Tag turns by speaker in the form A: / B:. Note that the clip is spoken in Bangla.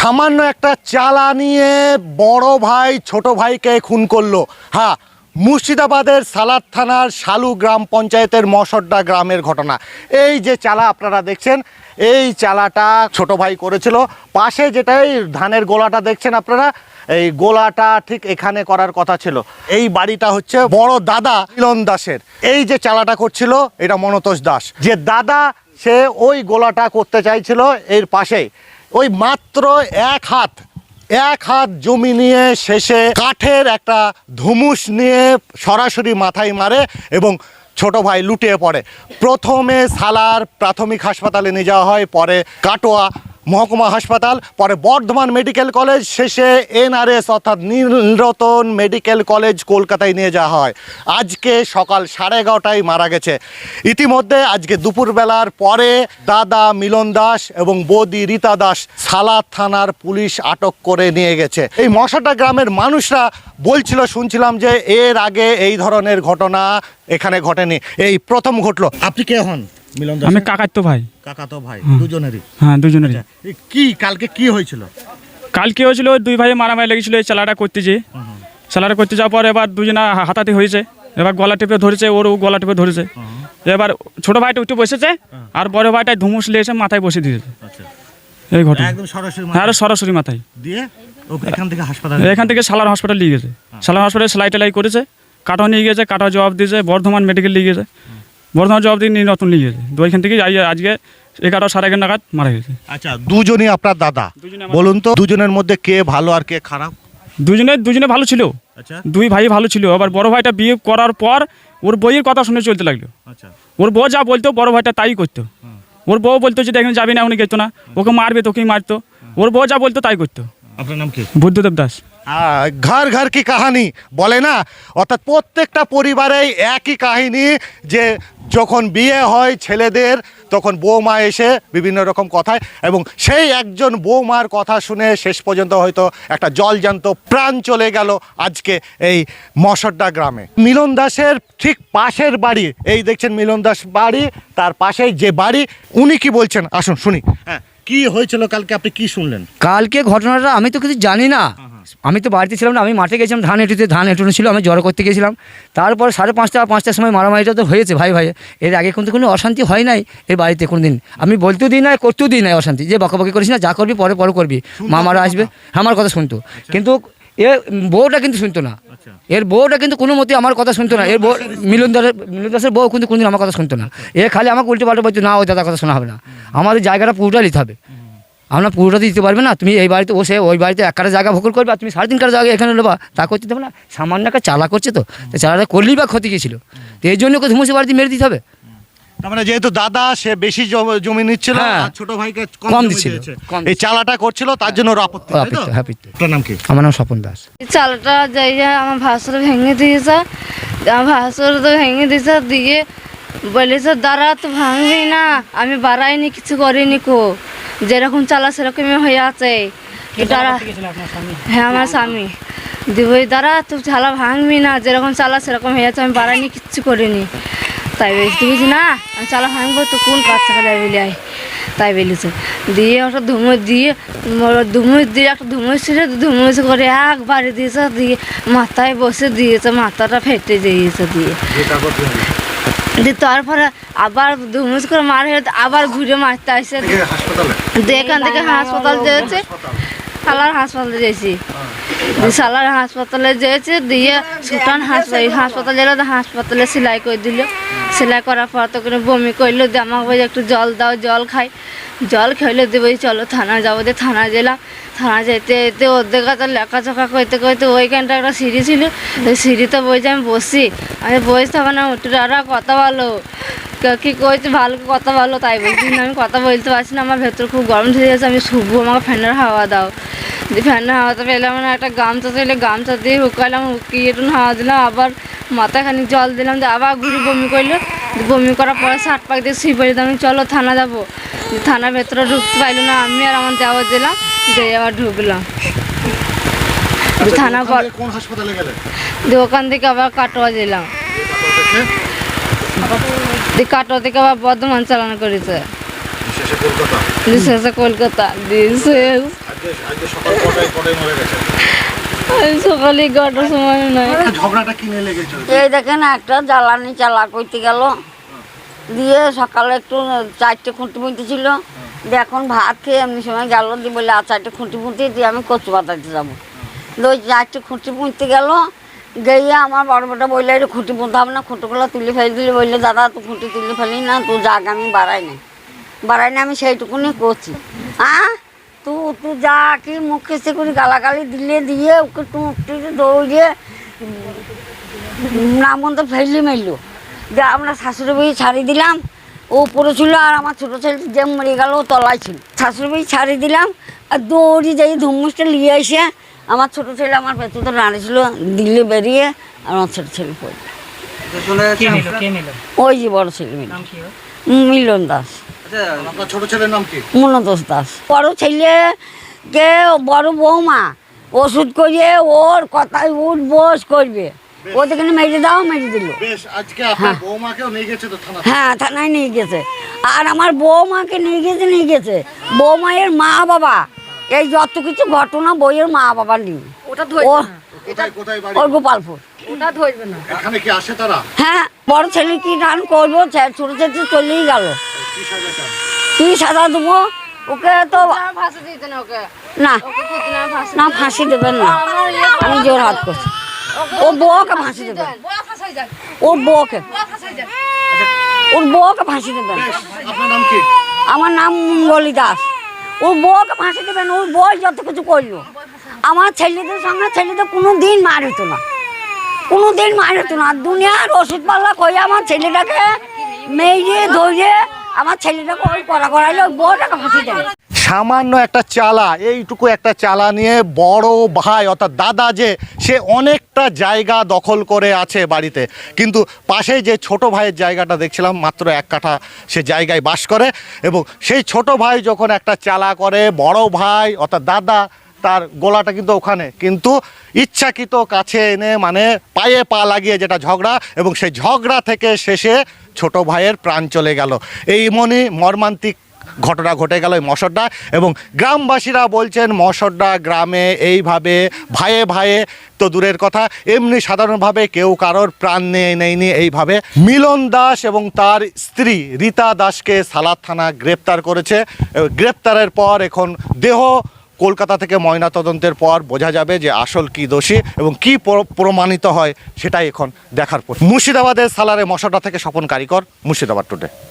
A: সামান্য একটা চালা নিয়ে বড় ভাই, ছোট ভাইকে খুন করল। হ্যাঁ মুর্শিদাবাদের সালাদ থানার শালু গ্রাম পঞ্চায়েতের মশড্ডা গ্রামের ঘটনা। এই যে চালা আপনারা দেখছেন, এই চালাটা ছোট ভাই করেছিল। পাশে যেটা এই ধানের গোলাটা দেখছেন আপনারা, এই গোলাটা ঠিক এখানে করার কথা ছিল। এই বাড়িটা হচ্ছে বড় দাদা মিলন দাসের। এই যে চালাটা করছিল, এটা মনতোষ দাস। যে দাদা, সে ওই গোলাটা করতে চাইছিল এর পাশেই। ওই মাত্র এক হাত এক হাত জমি নিয়ে শেষে কাঠের একটা ধুমুস নিয়ে সরাসরি মাথায় মারে এবং ছোট ভাই লুটিয়ে পড়ে। প্রথমে সালার প্রাথমিক হাসপাতালে নিয়ে যাওয়া হয়, পরে কাটোয়া মহকুমা হাসপাতাল, পরে বর্ধমান মেডিকেল কলেজ, শেষে এনআরএস, অর্থাৎ নীলরতন মেডিকেল কলেজ, কলকাতায় নিয়ে যাওয়া হয়। আজকে সকাল সাড়ে এগারোটায় মারা গেছে। ইতিমধ্যে আজকে দুপুরবেলার পরে দাদা মিলন দাস এবং বৌদি রীতা দাস সালা থানার পুলিশ আটক করে নিয়ে গেছে। এই মশাটা গ্রামের মানুষরা বলছিল, শুনছিলাম যে এর আগে এই ধরনের ঘটনা এখানে ঘটেনি। এই প্রথম ঘটলো। আপনি কে হন? মিলন দাস
B: আমি কাকার তো ভাই।
A: কাকা তো ভাই দুজনেরই?
B: হ্যাঁ দুজনেরই।
A: কি কালকে কি হয়েছিল?
B: কালকে হয়েছিল ওই দুই ভাই মারামারি লেগেছিল এই চালাটা করতে যে চালাটা করতে যাওয়ার পর এবার দুজনে হাতাতে হয়েছে। এবার গলা টিপে ধরেছে ওরও গলা টিপে ধরেছে। এবার ছোট ভাইটা উঠে বসেছে আর বড় ভাইটা ধুমুস লিয়েছে মাথায় বসে দিয়েছে।
A: আচ্ছা।
B: এই ঘটনা।
A: একদম সরাসরি
B: হ্যাঁ সরাসরি মাথায়।
A: দিয়ে এখান থেকে হাসপাতালে
B: এখান থেকে সালার হসপিটাল নিয়ে গেছে। সালার হসপিটালে সেলাই টেলাই করেছে কাটা নিয়ে গেছে কাটা জবাব দিয়েছে বর্ধমান মেডিকেল নিয়ে গেছে। বর্ধমান জবাব দিয়ে নতুন নিয়ে গেছে। তো ওইখান থেকে আজ- আজকে এগারো সাড়ে এগারো নাগাদ মারা গেছে।
A: আচ্ছা দুজনই আপনার দাদা? বলুন তো দুজনের মধ্যে কে ভালো আর কে খারাপ?
B: দুজনে দুজনে ভালো ছিল।
A: আচ্ছা।
B: দুই ভাই ভালো ছিল। আবার বড় ভাইটা বিয়ে করার পর ওর বইয়ের কথা শুনে চলতে লাগল।
A: আচ্ছা।
B: ওর বউ যা বলতো বড় ভাইটা তাই করতো। ওর বউ বলতো যে এখানে যাবি না উনি যেত না। ওকে মারবে তোকেই মারতো। ওর বউ যা বলতো তাই করতো।
A: আপনার নাম কি?
B: বুদ্ধদেব দাস।
A: ঘর ঘর কি কাহানি? বলে না? অর্থাৎ প্রত্যেকটা পরিবারেই একই কাহিনী যে যখন বিয়ে হয় ছেলেদের তখন বৌমা এসে বিভিন্ন রকম কথায় এবং সেই একজন বৌমার কথা শুনে শেষ পর্যন্ত হয়তো একটা জলজান্ত প্রাণ চলে গেল আজকে এই মশড্ডা গ্রামে। মিলন দাসের ঠিক পাশের বাড়ি এই দেখছেন মিলন দাস বাড়ি তার পাশেই যে বাড়ি উনি কি বলছেন? আসুন শুনি। হ্যাঁ কি হয়েছিল? কালকে আপনি কি শুনলেন?
C: কালকে ঘটনাটা আমি তো কিছু জানি না। আমি তো বাড়িতে ছিলাম না আমি মাঠে গেছিলাম ধান এঁটুতে ধান এঁটুনো ছিল আমি জড়ো করতে গেছিলাম। তারপর সাড়ে পাঁচটা পাঁচটার সময় মারামারিটা তো হয়েছে ভাই ভাই। এর আগে কিন্তু কোনো অশান্তি হয় নাই এর বাড়িতে কোনো দিন আমি বলতেও দিই না করতেও দিই না অশান্তি। যে বকাবকি করিস না যা করবি পরে পরে করবি। মামারা আসবে আমার কথা শুনতো। কিন্তু এ বউটা কিন্তু শুনতো না।
A: আচ্ছা।
C: এর বউটা কিন্তু কোনো মতে আমার কথা শুনতো না। এর বউ মিলন দাসের মিলন দাসের বউ কিন্তু কোনোদিন আমার কথা শুনতো না। এ খালি আমাকে উল্টে পাল্টে বলতো না ওই দাদার কথা শোনা হবে না। আমাদের জায়গাটা পুরোটা নিতে হবে। আমরা পুরোটা দিতে পারবে না। তুমি এই বাড়িতে বসে ওই বাড়িতে এক কাটা জায়গা ভোগল করবে আর তুমি সাড়ে তিন কাটা জায়গা এখানে নেবা। তা করতে দেবে না। সামান্য একটা চালা করছে তো। চালাটা করলেই বা ক্ষতি গেছিল তো এই জন্য ওকে ধুমুসে বাড়িতে মেরে দিতে হবে।
A: মানে যেহেতু দাদা সে বেশি জম- নিচ্ছিল
C: হ্যাঁ।
A: আর ছোট ভাইকে কম
C: কম দিচ্ছিল,
A: এই চালাটা করছিল তার জন্য ওর আপত্তি
C: হ্যাঁ।
A: আপনার নাম কি?
C: আমার নাম স্বপন দাস।
D: চালটা যাই আমার ভাসুর ভেঙে দিয়েছে। আমার ভাসুর তো ভেঙে দিয়েছে দিয়ে বলেছে দাঁড়া তো ভাঙবি না। আমি বাড়াইনি কিছু করিনি কো। যেরকম চালা সেরকমই হয়ে আছে। দাঁড়া। হ্যাঁ আমার স্বামী। দিবই দাঁড়া তুই চালা ভাঙবি না যেরকম চালা সেরকম হয়ে আছে আমি বাড়াইনি কিচ্ছু করিনি। তাই বলছি তুই বুঝি না? আমি চালা ভাঙবো তো কোন কাজ থেকে যাই বলে আয়। তাই বলেছে। দিয়ে ওটা ধুমুস দিয়ে ধুমুস দিয়ে একটা ধুমুস ছিল ধুমুস করে একবারে দিয়েছে দিয়ে মাথায় বসে দিয়েছে মাথাটা ফেটে দিয়েছে দিয়ে। দিয়ে তারপরে আবার ধুমুস করে মার হয়ে আবার ঘুরে মারতে আসছে
A: হাসপাতালে?
D: দিয়ে এখান থেকে হাসপাতাল যেয়েছে সালার হাসপাতালে যেয়েছি। সালার হাসপাতালে যেয়েছে দিয়ে সুটান হাসপাতাল হাসপাতাল গেলে তো হাসপাতালে সেলাই করে দিল। সেলাই করার পর তো বমি করল দিয়ে আমাকে একটু জল দাও জল খাই। জল খেলে বলছি চলো থানা যাব দিয়ে থানা গেলাম থানা যেতে যেতে কাছে লেখাচোখা করতে করতে ওইখানটা একটা সিঁড়ি ছিল। ওই সিঁড়িতে বলছে আমি বসি আমি বসে থাকো না উঠে আর কথা ভালো কে- কি কইছে ভালো কথা বলো, তাই বলছি। না আমি কথা বলতে পারছি না, আমার ভেতর খুব গরম ধরে গেছে। আমি শুভ, আমাকে ফ্যানের হাওয়া দাও। দিয়ে ফ্যানের হাওয়াতে পেলাম না, একটা গামছা ছিল গামছা দিয়ে হুকাইলাম, হুকিয়ে একটু হাওয়া দিলাম, আবার খানি জল দিলাম, দিয়ে আবার ঘুরে বমি করল। বমি করার পরে শার্ট পাক দিয়ে শুয়ে পড়ি চলো থানা যাব। থানার ভেতরে ঢুকতে পাইলো না আমি আর আমার দেওয়া দিলাম দিয়ে আবার ঢুকলাম। থানা পর
A: আচ্ছা, কোন হাসপাতালে গেলেন
D: দিয়ে ওখান থেকে আবার কাটোয়া দিলাম দিয়ে কাটোয়া থেকে আবার বর্ধমান চালানো করেছে।
A: শেষে কলকাতা?
D: সকালে এগারোটার সময় নাই।
A: ঝগড়াটা কিনে লেগেছে?
E: এই দেখেন একটা জ্বালানি চালা করতে গেল। দিয়ে সকালে একটু চারটে খুঁটি পুঁতি ছিল দিয়ে এখন ভাত খেয়ে এমনি সময় গেল দিয়ে বলে আর চারটে খুঁটি পুঁতি দিয়ে আমি কচু পাতাতে যাব। দিয়ে ওই চারটে খুঁটি পুঁততে গেল গিয়ে আমার বড় বেটা বললে এটা খুঁটি পুঁতে হবে না খুঁটিগুলো তুলে ফেলে দিলে। বললে দাদা তুই খুঁটি তুলে ফেলি না তুই যাক আমি বাড়াই না। বাড়াই না আমি সেইটুকুনি করছি। হ্যাঁ তু তুই যা কি মুখে সে করে গালাগালি দিলে দিয়ে ওকে টুকটি দৌড়িয়ে নাম তো ফেললি যে আমরা শাশুড়ি বই ছাড়ি দিলাম ও উপরে ছিল আর আমার ছোটো ছেলে যে মরে গেল ও তলায় ছিল। শাশুড়ি বই ছাড়ি দিলাম আর দৌড়ি যাই ধুমুসটা নিয়ে এসে আমার ছোটো ছেলে আমার পেছনে দাঁড়িয়েছিল দিল্লি বেরিয়ে আর আমার ছোটো ছেলে পড়ে। ওই যে বড় ছেলে মিলন। মিলন দাস।
A: আপনার ছোট ছেলের নাম কি?
E: মনোদোষ দাস। বড় ছেলেকে বড় বৌমা ওষুধ করিয়ে ওর কথায় উঠ বস করবে। ওদেরকে মেরে দাও মেরে দিল।
A: বেশ আজকে আপনার বৌমাকেও নিয়ে গেছে তো থানা
E: হ্যাঁ থানায় নিয়ে গেছে। আর আমার বৌমাকে নিয়ে গেছে নিয়ে গেছে। বৌমায়ের মা বাবা। এই যত কিছু ঘটনা বইয়ের মা বাবা নিয়ে।
D: ওটা
E: ও
A: কোথায় কোথায় বাড়ি?
E: ওর গোপালপুর।
D: ওটা ধরবে না।
A: এখানে কি আসে তারা?
E: হ্যাঁ বড় ছেলে কি রান করব? ছোট ছেলে চলেই গেল।
A: কি সাজা
E: দেবো। ওকে তো
D: না ওকে।
E: না।
D: ফাঁসি
E: না ফাঁসি দেবেন না। আমি জোর হাত করছি। ও বউকে ফাঁসি দেবেন। ওর বউকে। ওর বউকে ফাঁসি দেবেন।
A: কি?
E: আমার নাম মঙ্গলি দাস। ওর বউকে ফাঁসি দেবেন ওর বউ যত কিছু করল। আমার ছেলেদের সঙ্গে ছেলেদের কোনো দিন মার হতো না। কোনো দিন মার হতো না। দুনিয়ার ওষুধ পাল্লা করে আমার ছেলেটাকে মেয়ে ধরে আমার ছেলেটাকে ওই করা করাইলো ওর বউটাকে ফাঁসি দেবে।
A: সামান্য একটা চালা, এইটুকু একটা চালা নিয়ে বড় ভাই অর্থাৎ দাদা যে, সে অনেকটা জায়গা দখল করে আছে বাড়িতে। কিন্তু পাশে যে ছোট ভাইয়ের জায়গাটা দেখছিলাম, মাত্র এক কাঠা সে জায়গায় বাস করে এবং সেই ছোট ভাই যখন একটা চালা করে, বড় ভাই অর্থাৎ দাদা, তার গোলাটা কিন্তু ওখানে। কিন্তু ইচ্ছাকৃত কাছে এনে মানে পায়ে পা লাগিয়ে যেটা ঝগড়া এবং সেই ঝগড়া থেকে শেষে ছোট ভাইয়ের প্রাণ চলে গেল। এই মনে মর্মান্তিক ঘটনা ঘটে গেল এই মশরডা এবং গ্রামবাসীরা বলছেন মশরডা গ্রামে এইভাবে ভাইয়ে ভাইয়ে তো দূরের কথা, এমনি সাধারণভাবে কেউ কারোর প্রাণ নিয়ে নেয়নি, এইভাবে মিলন দাস এবং তার স্ত্রী রীতা দাসকে সালাদ থানা গ্রেপ্তার করেছে। গ্রেপ্তারের পর এখন দেহ কলকাতা থেকে ময়না তদন্তের পর বোঝা যাবে যে আসল কি দোষী এবং কি প্রমাণিত হয়, সেটাই এখন দেখার পর। মুর্শিদাবাদের সালারে মশাটা থেকে স্বপন কারিকর, মুর্শিদাবাদ টুডে